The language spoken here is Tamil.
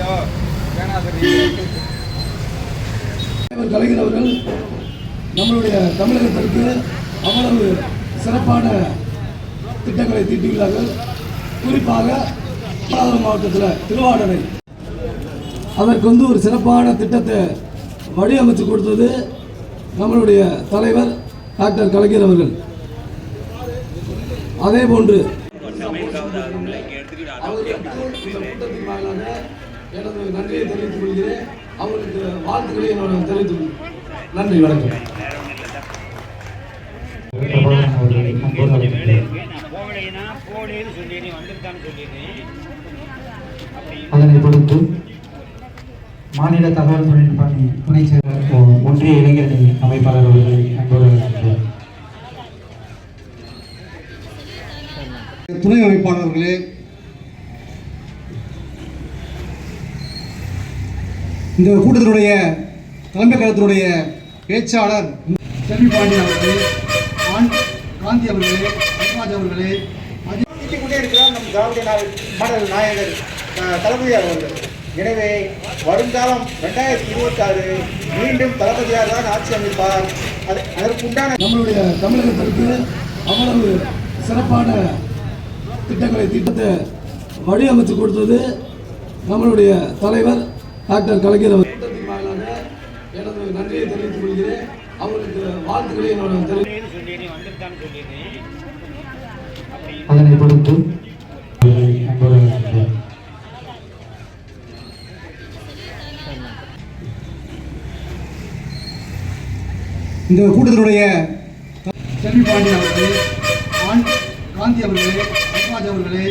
இல்லையோ நம்மளுடைய தமிழகத்திற்கு அவ்வளவு சிறப்பான திட்டங்களை தீட்டியுள்ளார்கள் குறிப்பாக மாவட்டத்தில் திருவாடனை அதற்கு வந்து ஒரு சிறப்பான திட்டத்தை வடிவமைத்து கொடுத்தது நம்மளுடைய தலைவர் டாக்டர் கலைஞர் அவர்கள் அதே போன்று அவர்களுக்கு எனது நன்றியை தெரிவித்துக் கொள்கிறேன். அவங்களுக்கு வாழ்த்துக்களை என்னோட தெரிவித்துக் கொள்கிறேன். நன்றி வணக்கம். அதனைத் தொடர்ந்து மாநில தகவல் தொழில்நுட்ப துணை செயலர் ஒன்றிய இளைஞரணி அமைப்பாளர் அவர்களை அன்போடு துணை அமைப்பாளர்களே இந்த கூட்டத்தினுடைய தலைமை கழகத்தினுடைய பேச்சாளர் செல்வி பாண்டியன் அவர்களே காந்தி அவர்களே நடராஜ் அவர்களே கொண்டே இருக்கிறார் நம் திராவிட மாடல் நாயகர் அஹ், தளபதியார் அவர்கள். எனவே வருங்காலம் ரெண்டாயிரத்தி இருபத்தாறு மீண்டும் தளபதியார் தான் ஆட்சி அமைப்பார். அது அதற்குண்டான நம்மளுடைய தமிழகத்திற்கு அவ்வளவு சிறப்பான திட்டங்களை திட்டத்தை வடிவமைத்து கொடுத்தது நம்மளுடைய தலைவர் டாக்டர் கலைஞர் அவர் எனது நன்றியை தெரிவித்துக் கொள்கிறேன். அவங்களுக்கு வாழ்த்துக்களை என்னோட அன்போடு அழைக்கின்றேன் இந்த கூட்டத்தினுடைய செல்வி பாண்டியன் அவர்களே காந்தி அவர்களே நடராஜ் அவர்களே